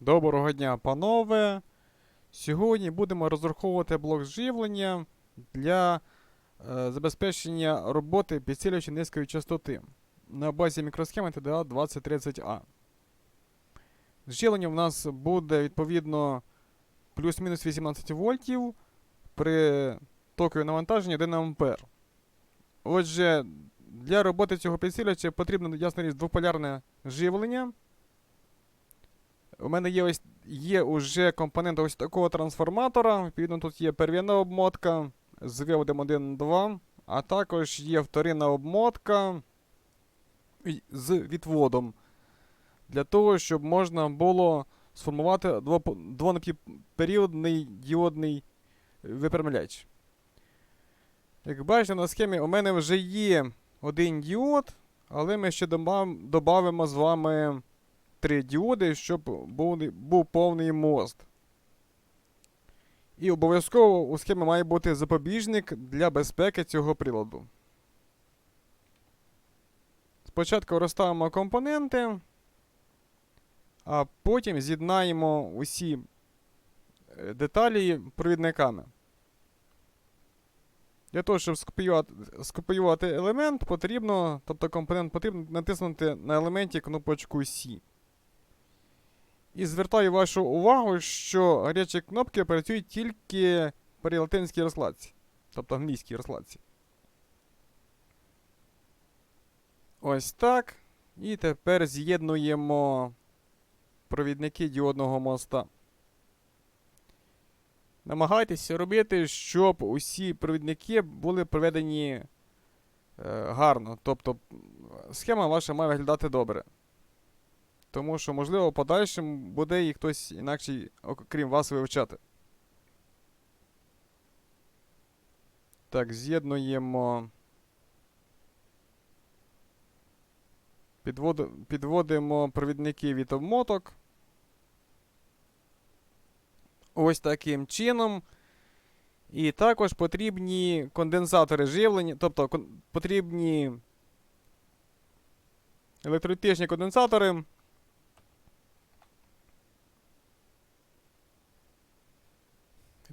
Доброго дня, панове! Сьогодні будемо розраховувати блок живлення для е, забезпечення роботи підсилювача низької частоти на базі мікросхеми TDA 2030A. Живлення в нас буде відповідно плюс-мінус 18 вольтів при токові навантаженні 1 А. Отже, для роботи цього підсилювача потрібно ясна річ двополярне живлення. У мене є ось є уже компонент ось такого трансформатора. Відповідно, тут є первинна обмотка з виводом 1.2, а також є вторинна обмотка з відводом. Для того, щоб можна було сформувати двонапівперіодний діодний випрямляч. Як бачите, на схемі у мене вже є один діод, але ми ще додамо з вами три діоди, щоб був, був повний мост. І обов'язково у схемі має бути запобіжник для безпеки цього приладу. Спочатку розставимо компоненти, а потім з'єднаємо усі е, деталі провідниками. Для того, щоб скопіювати, скопіювати елемент, потрібно, тобто компонент потрібно натиснути на елементі кнопочку C. І звертаю вашу увагу, що гарячі кнопки працюють тільки при латинській розкладці, тобто англійській розкладці. Ось так. І тепер з'єднуємо провідники діодного моста. Намагайтеся робити, щоб усі провідники були проведені е, гарно. Тобто схема ваша має виглядати добре. Тому що, можливо, в подальшому буде і хтось інакший, окрім вас, вивчати. Так, з'єднуємо. Підводи, підводимо провідники від обмоток. Ось таким чином. І також потрібні конденсатори живлення, тобто кон- потрібні електролітичні конденсатори.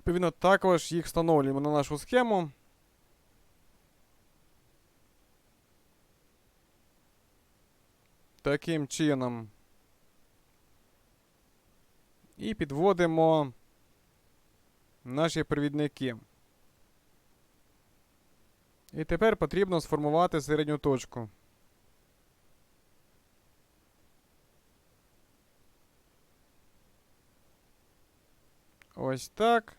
Відповідно, також їх встановлюємо на нашу схему. Таким чином. І підводимо наші провідники. І тепер потрібно сформувати середню точку. Ось так.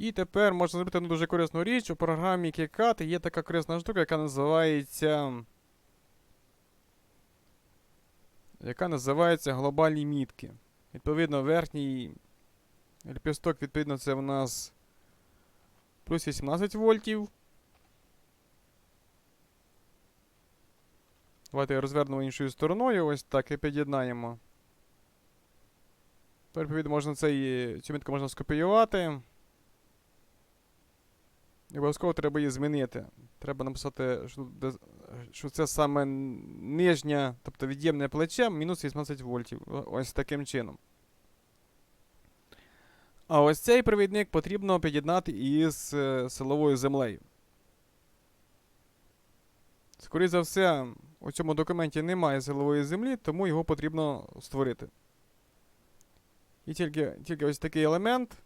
І тепер можна зробити одну дуже корисну річ. У програмі KiCad є така корисна штука, яка називається. Яка називається глобальні мітки. Відповідно, верхній ліпісток, відповідно, це в нас плюс 18 вольтів. Давайте розвернемо іншою стороною. Ось так і під'єднаємо. Тепер, відповідно, можна цей, цю мітку можна скопіювати. Обов'язково треба її змінити. Треба написати, що, що це саме нижнє, тобто від'ємне плече, мінус 18 вольтів. Ось таким чином. А ось цей провідник потрібно під'єднати із е, силовою землею. Скоріше за все, у цьому документі немає силової землі, тому його потрібно створити. І тільки, тільки ось такий елемент.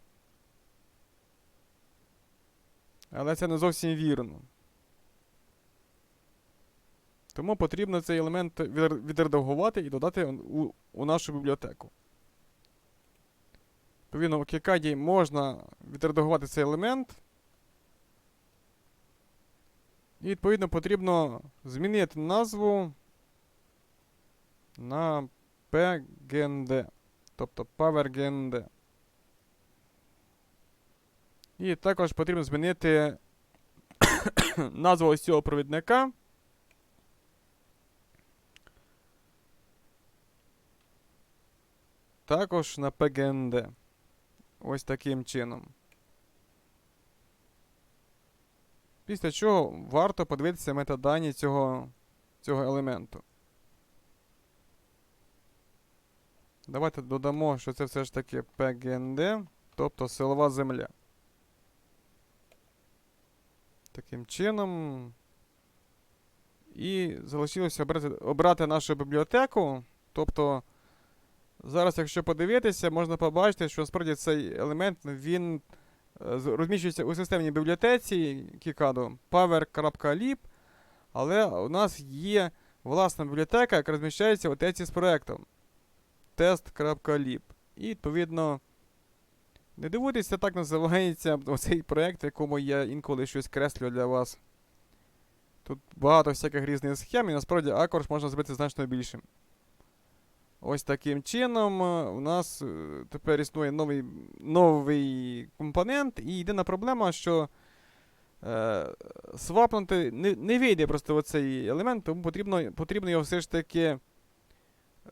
Але це не зовсім вірно. Тому потрібно цей елемент відредагувати і додати у, у нашу бібліотеку. Відповідно, у Кікаді можна відредагувати цей елемент. І відповідно потрібно змінити назву на PGND. Тобто PowerGND. І також потрібно змінити назву ось цього провідника. Також на PGND. Ось таким чином. Після чого варто подивитися метадані цього, цього елементу. Давайте додамо, що це все ж таки ПГНД, тобто силова земля. Таким чином. І залишилося обрати, обрати нашу бібліотеку. Тобто, зараз, якщо подивитися, можна побачити, що насправді цей елемент він е, розміщується у системній бібліотеці Kikado power.lib, але у нас є власна бібліотека, яка розміщається в отеці з проектом test.lib. І, відповідно, не дивуйтеся, так називається оцей проект, в якому я інколи щось креслю для вас. Тут багато всяких різних схем, і насправді акорж можна зробити значно більшим. Ось таким чином е, у нас е, тепер існує новий, новий компонент, і єдина проблема, що е, свапнути не, не вийде просто оцей елемент, тому потрібно, потрібно його все ж таки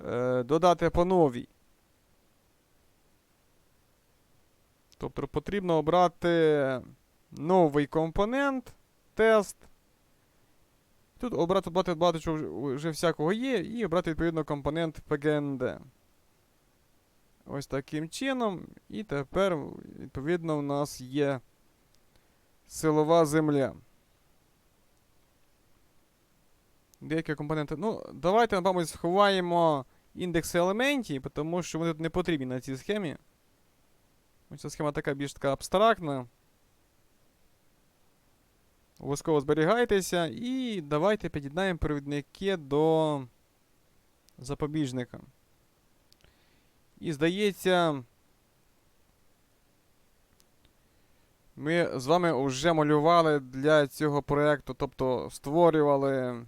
е, додати по новій. Тобто потрібно обрати новий компонент, тест. Тут обрати багато, багато чого вже, всякого є, і обрати відповідно компонент PGND. Ось таким чином. І тепер, відповідно, у нас є силова земля. Деякі компоненти. Ну, давайте, мабуть, сховаємо індекси елементів, тому що вони тут не потрібні на цій схемі. Ця схема така більш така абстрактна. Обов'язково зберігайтеся і давайте під'єднаємо провідники до запобіжника. І здається, ми з вами вже малювали для цього проєкту, тобто створювали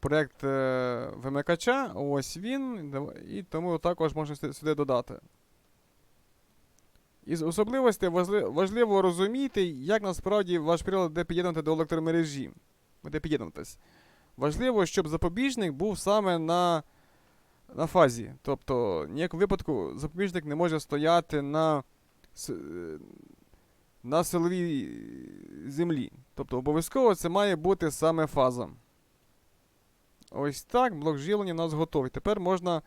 проєкт е, вимикача. Ось він. І тому також можна сюди додати. Із особливостей важливо розуміти, як насправді ваш прилад буде під'єднувати до електромережі. Буде під'єднуватись. Важливо, щоб запобіжник був саме на, на фазі. Тобто, ніякому випадку запобіжник не може стояти на, на силовій землі. Тобто, обов'язково це має бути саме фаза. Ось так, блок живлення у нас готовий. Тепер можна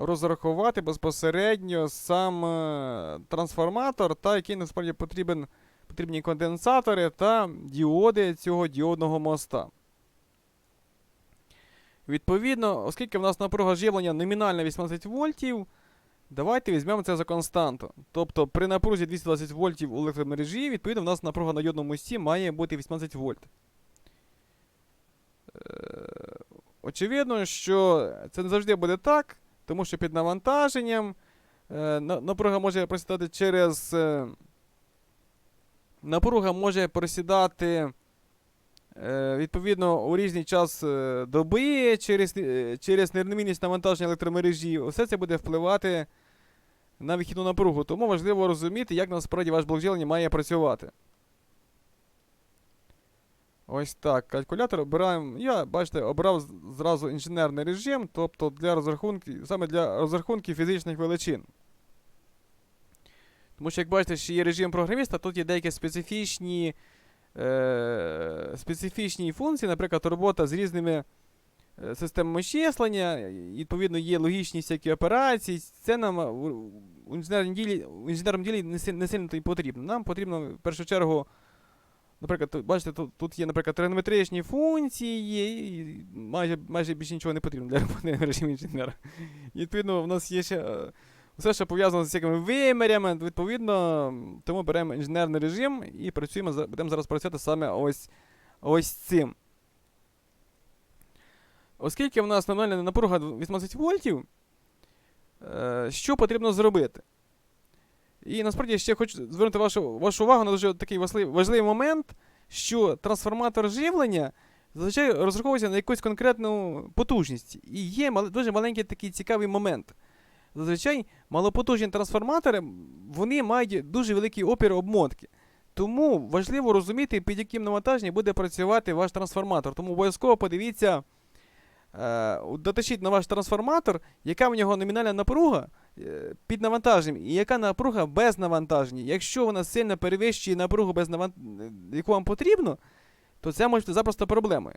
розрахувати безпосередньо сам е, трансформатор, та який насправді потрібен, потрібні конденсатори та діоди цього діодного моста. Відповідно, оскільки в нас напруга живлення номінальна 18 вольтів, давайте візьмемо це за константу. Тобто при напрузі 220 вольтів у електромережі, відповідно, в нас напруга на йодному мості має бути 18 вольт. Е, Очевидно, що це не завжди буде так, тому що під навантаженням е, напруга може просідати через. е, Напруга може просідати е, відповідно у різний час е, доби через, е, через нерівномірність навантаження електромережі. Все це буде впливати на вихідну напругу. Тому важливо розуміти, як насправді ваш блок має працювати. Ось так. Калькулятор обираємо. Я, бачите, обрав зразу інженерний режим, тобто для розрахунків, саме для розрахунків фізичних величин. Тому що, як бачите, ще є режим програміста, тут є деякі специфічні, е, специфічні функції, наприклад, робота з різними е, системами числення, відповідно, є логічні всякі операції. Це нам у, інженерному ділі, інженерному ділі не, не сильно потрібно. Нам потрібно в першу чергу. Наприклад, тут, бачите, тут, тут є, наприклад, тригонометричні функції, і майже, майже більше нічого не потрібно для роботи в режимі інженера. І, відповідно, в нас є ще е, все, що пов'язано з всякими вимірями, відповідно, тому беремо інженерний режим і працюємо, будемо зараз працювати саме ось, ось цим. Оскільки в нас номінальна напруга 18 вольтів, е, що потрібно зробити? І насправді ще хочу звернути вашу, вашу увагу на дуже такий важливий, момент, що трансформатор живлення зазвичай розраховується на якусь конкретну потужність. І є дуже маленький такий цікавий момент. Зазвичай малопотужні трансформатори вони мають дуже великий опір обмотки. Тому важливо розуміти, під яким навантаженням буде працювати ваш трансформатор. Тому обов'язково подивіться, доточіть на ваш трансформатор, яка в нього номінальна напруга е, під навантаженням і яка напруга без навантаження. Якщо вона сильно перевищує напругу, без наван... яку вам потрібно, то це може бути запросто проблемою.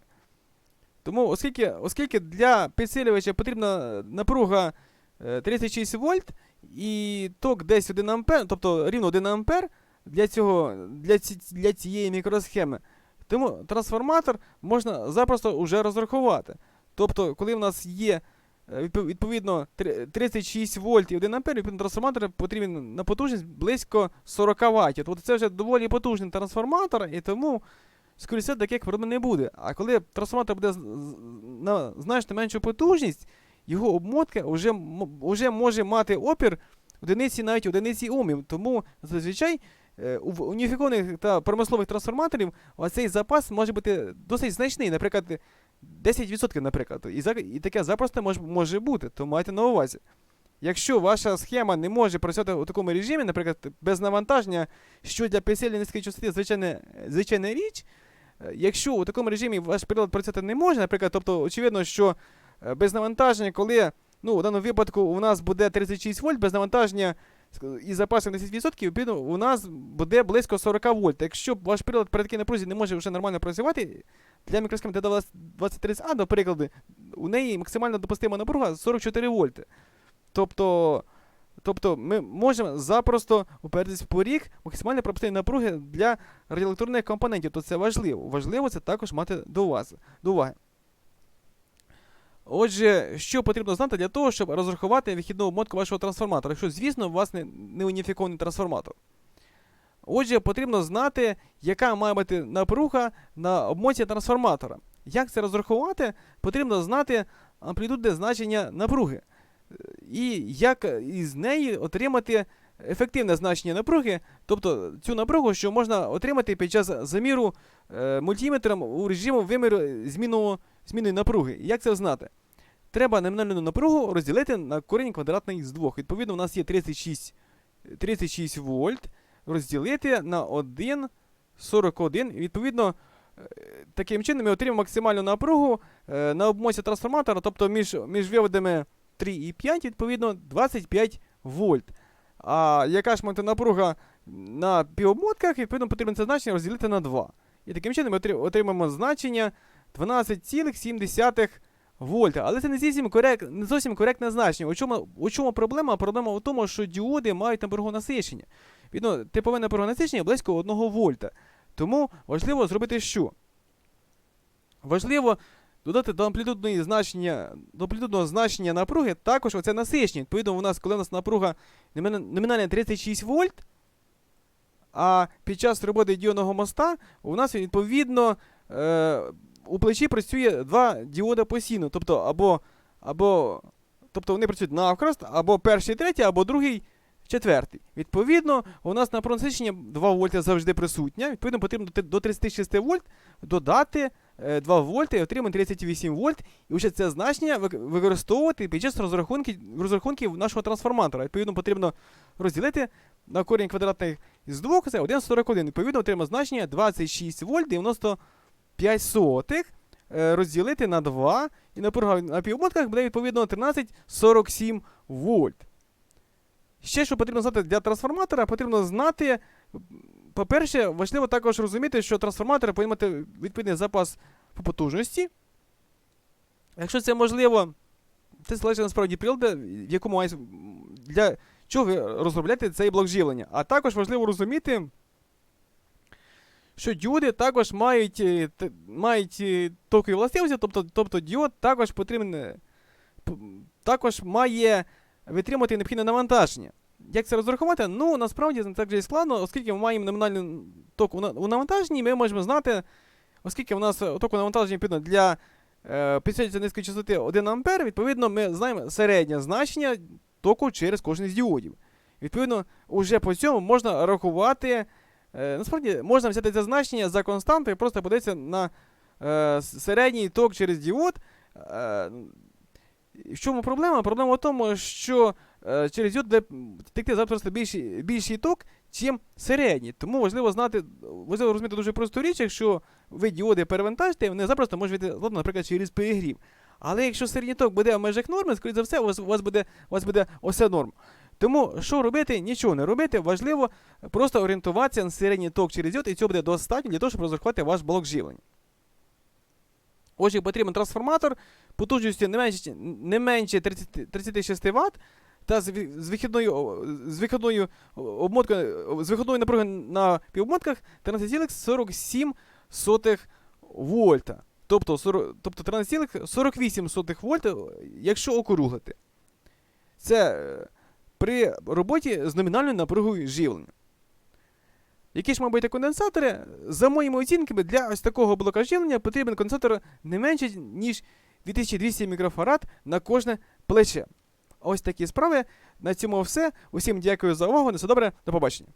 Тому, оскільки, оскільки для підсилювача потрібна напруга е, 36 вольт і ток десь 1 ампер, тобто рівно 1 ампер для, цього, для, ці, для цієї мікросхеми, тому трансформатор можна запросто вже розрахувати. Тобто, коли в нас є е, відповідно 36 вольт і 1 ампер, відповідно трансформатор потрібен на потужність близько 40 Вт. Тобто це вже доволі потужний трансформатор, і тому, скоріше таких проблем не буде. А коли трансформатор буде на значно меншу потужність, його обмотка вже, вже може мати опір одиниці навіть одиниці ohмів. Тому зазвичай е, у уніфікованих та промислових трансформаторів оцей запас може бути досить значний, наприклад, 10%, наприклад. І, за- і таке запросто може, може бути, то майте на увазі. Якщо ваша схема не може працювати у такому режимі, наприклад, без навантаження, що для PCL низької частоти звичайна, звичайна річ, е, якщо у такому режимі ваш прилад працювати не може, наприклад, тобто, очевидно, що е, без навантаження, коли ну, в даному випадку у нас буде 36 вольт, без навантаження ск- і запасом 10%, відповідно, у нас буде близько 40 вольт. Якщо ваш прилад при такій напрузі не може вже нормально працювати, для мікросхеми DD2030A, до прикладу, у неї максимально допустима напруга 44 вольти. Тобто, тобто ми можемо запросто уперетись в поріг максимально пропустимої напруги для радіоелектронних компонентів. То це важливо. Важливо це також мати до уваги. До уваги. Отже, що потрібно знати для того, щоб розрахувати вихідну обмотку вашого трансформатора, якщо, звісно, у вас не, не уніфікований трансформатор. Отже, потрібно знати, яка має бути напруга на обмотці трансформатора. Як це розрахувати? Потрібно знати амплітудне значення напруги. І як із неї отримати ефективне значення напруги, тобто цю напругу, що можна отримати під час заміру е, мультиметром у режиму виміру зміну, зміни напруги. Як це знати? Треба номінальну напругу розділити на корінь квадратний з двох. Відповідно, у нас є 36, 36 вольт розділити на 1,41. Відповідно, е, таким чином ми отримаємо максимальну напругу е, на обмотці трансформатора, тобто між, між виводами 3 і 5, відповідно, 25 вольт. А яка ж напруга на півобмотках, відповідно, потрібно це значення розділити на 2. І таким чином ми отримаємо значення 12,7 вольта. Але це не зовсім, корект, не зовсім коректне значення. У чому, у чому проблема? Проблема в тому, що діоди мають напругонасичення. Відно, типове напругонасичення близько 1 вольта. Тому важливо зробити що? Важливо додати до амплітудної значення, до амплітудного значення напруги також оце насичення. Відповідно, у нас, коли у нас напруга номінальна 36 вольт, а під час роботи діодного моста у нас відповідно е, у плечі працює два діода постійно. Тобто, або, або, тобто вони працюють навхрест, або перший, третій, або другий, четвертий. Відповідно, у нас на пронасичення 2 вольта завжди присутня. Відповідно, потрібно до 36 вольт додати е, 2 вольти і отримаємо 38 вольт. І вже це значення використовувати під час розрахунки, розрахунків нашого трансформатора. Відповідно, потрібно розділити на корінь квадратний з 2, це 1,41. Відповідно, отримаємо значення 26 вольт 95 сотих. е, Розділити на 2, і напруга на півмотках буде відповідно 13,47 вольт. Ще що потрібно знати для трансформатора, потрібно знати, по-перше, важливо також розуміти, що трансформатор повинен мати відповідний запас по потужності. Якщо це можливо, це залежить насправді приладу, в якому для чого ви розробляєте цей блок живлення. А також важливо розуміти, що діоди також мають, е, мають е, токові властивості, тобто, тобто діод також потрібен, е, також має витримати необхідне навантаження. Як це розрахувати? Ну, насправді так же і складно, оскільки ми маємо номінальний ток у навантаженні, ми можемо знати, оскільки у нас ток у навантаженні відповідно для е, підсилюється низької частоти 1 А, відповідно, ми знаємо середнє значення току через кожен з діодів. Відповідно, уже по цьому можна рахувати. Е, насправді можна взяти це значення за константу і просто подивитися на е, середній ток через діод. Е, в чому проблема? Проблема в тому, що е, через діод буде текти запросто більший, більший ток, чим середній. Тому важливо знати, важливо розуміти дуже просту річ, якщо ви діоди перевантажите, вони запросто можуть вийти, наприклад, через перегрів. Але якщо середній ток буде в межах норми, скоріше за все, у вас, у вас буде, у вас буде ося норм. Тому що робити? Нічого не робити. Важливо просто орієнтуватися на середній ток через діод, і цього буде достатньо для того, щоб розрахувати ваш блок живлення. Отже, потрібен трансформатор потужністю не менше, не менше 30, 36 Вт та з, вихідною, з вихідною обмоткою, з вихідною напругою на півобмотках 13,47 вольта. Тобто, 40, тобто 13,48 вольта, якщо округлити. Це при роботі з номінальною напругою живлення. Які ж мають бути конденсатори? За моїми оцінками, для ось такого блока живлення потрібен конденсатор не менше, ніж 2200 мікрофарад на кожне плече. Ось такі справи. На цьому все. Усім дякую за увагу. На все добре, до побачення.